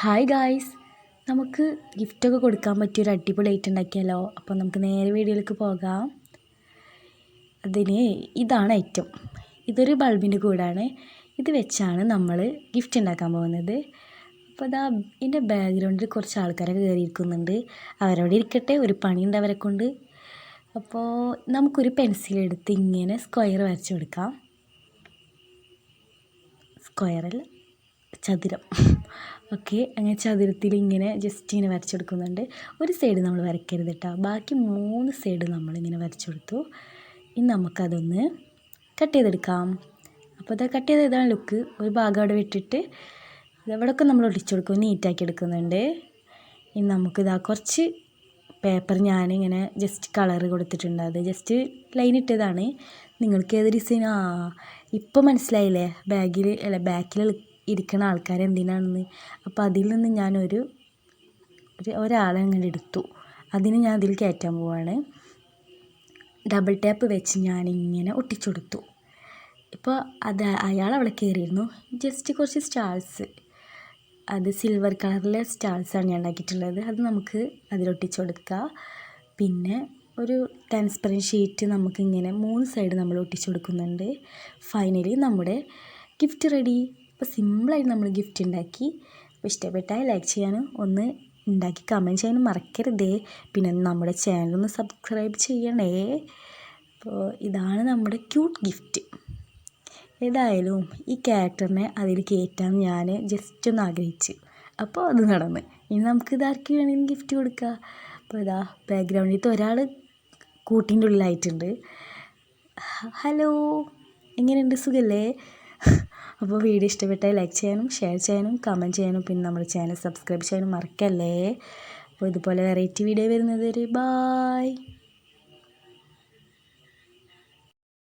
Hi guys നമുക്ക് ഗിഫ്റ്റൊക്കെ കൊടുക്കാൻ പറ്റിയ ഒരു അടിപൊളി ഐറ്റം ഉണ്ടാക്കിയാലോ? അപ്പോൾ നമുക്ക് നേരെ വീഡിയോയിലേക്ക് പോകാം. അതിന് ഇതാണ് ഐറ്റം ഇതൊരു ബൾബിന്റെ കൂടാണ്. ഇത് വെച്ചാണ് നമ്മൾ ഗിഫ്റ്റ് ഉണ്ടാക്കാൻ പോകുന്നത്. അപ്പോൾ അതാ ഇതിന്റെ ബാക്ക്ഗ്രൗണ്ടിൽ കുറച്ച് ആൾക്കാരൊക്കെ കയറിയിരിക്കുന്നുണ്ട് അവരവിടെ ഇരിക്കട്ടെ. ഒരു പണിയുണ്ട് അവരെ കൊണ്ട്. അപ്പോൾ നമുക്കൊരു പെൻസിലെടുത്ത് ഇങ്ങനെ സ്ക്വയർ വരച്ച് കൊടുക്കാം. സ്ക്വയറല്ല ചതുരം. ഓക്കെ അങ്ങനെ ചതുരത്തിൽ ഇങ്ങനെ ജസ്റ്റ് ഇങ്ങനെ വരച്ചു കൊടുക്കുന്നുണ്ട് ഒരു സൈഡ് നമ്മൾ വരയ്ക്കരുത് കേട്ടോ ബാക്കി മൂന്ന് സൈഡ് നമ്മളിങ്ങനെ വരച്ചു കൊടുത്തു ഇനി നമുക്കതൊന്ന് കട്ട് ചെയ്തെടുക്കാം. അപ്പോൾ അത് കട്ട് ചെയ്ത ഇതാണ് ലുക്ക് ഒരു ഭാഗം അവിടെ വിട്ടിട്ട് ഇതവിടെയൊക്കെ നമ്മൾ ഒടിച്ചു കൊടുക്കും നീറ്റാക്കി എടുക്കുന്നുണ്ട്. ഇനി നമുക്കിതാ കുറച്ച് പേപ്പർ ഞാനിങ്ങനെ ജസ്റ്റ് കളർ കൊടുത്തിട്ടുണ്ട്. അത് ജസ്റ്റ് ലൈൻ ഇട്ടതാണ്. നിങ്ങൾക്ക് ഏത് ഡിസൈൻ ആ മനസ്സിലായില്ലേ? ബാഗിൽ അല്ല ബാക്കിൽ ഇരിക്കുന്ന ആൾക്കാർ എന്തിനാണെന്ന്. അപ്പോൾ അതിൽ നിന്ന് ഞാനൊരു ഒരു ഒരാളെ അങ്ങനെ എടുത്തു. അതിന് ഞാൻ അതിൽ കയറ്റാൻ പോവാണ്. ഡബിൾ ടാപ്പ് വെച്ച് ഞാൻ ഇങ്ങനെ കൊടുത്തു ഇപ്പോൾ അത് അയാൾ അവിടെ കയറിയിരുന്നു. ജസ്റ്റ് കുറച്ച് സ്റ്റാർസ് അത് സിൽവർ കളറിലെ സ്റ്റാർസാണ് ഞാൻ ഉണ്ടാക്കിയിട്ടുള്ളത്. അത് നമുക്ക് അതിലൊട്ടിച്ചു കൊടുക്കുക പിന്നെ ഒരു ട്രാൻസ്പെറന്റ് ഷീറ്റ് നമുക്കിങ്ങനെ മൂന്ന് സൈഡ് നമ്മൾ ഒട്ടിച്ചു കൊടുക്കുന്നുണ്ട് ഫൈനലി നമ്മുടെ ഗിഫ്റ്റ് റെഡി അപ്പോൾ സിമ്പിളായിട്ട് നമ്മൾ ഗിഫ്റ്റ് ഉണ്ടാക്കി. അപ്പോൾ ഇഷ്ടപ്പെട്ടാൽ ലൈക്ക് ചെയ്യാനും ഒന്ന് ഉണ്ടാക്കി കമന്റ് ചെയ്യാനും മറക്കരുതേ. പിന്നെ നമ്മുടെ ചാനലൊന്ന് സബ്സ്ക്രൈബ് ചെയ്യണേ. അപ്പോൾ ഇതാണ് നമ്മുടെ ക്യൂട്ട് ഗിഫ്റ്റ് ഏതായാലും ഈ ക്യാരക്ടറിനെ അതിൽ കയറ്റാൻ ഞാൻ ജസ്റ്റ് ഒന്ന് ആഗ്രഹിച്ചു. അപ്പോൾ അത് നടന്ന്. ഇനി നമുക്ക് ഇതാർക്ക് വേണമെങ്കിലും ഗിഫ്റ്റ് കൊടുക്കുക അപ്പോൾ ഇതാ ബാക്ക്ഗ്രൗണ്ടിലത്തെ ഒരാൾ കൂട്ടിന്റെ ഉള്ളിലായിട്ടുണ്ട്. ഹലോ എങ്ങനെയുണ്ട്? സുഖല്ലേ? അപ്പോൾ വീഡിയോ ഇഷ്ടപ്പെട്ടാൽ ലൈക്ക് ചെയ്യാനും ഷെയർ ചെയ്യാനും കമന്റ് ചെയ്യാനും പിന്നെ നമ്മുടെ ചാനൽ സബ്സ്ക്രൈബ് ചെയ്യാനും മറക്കല്ലേ. അപ്പോൾ ഇതുപോലെ വെറൈറ്റി വീഡിയോ വരുന്നത് വരെ ബായ്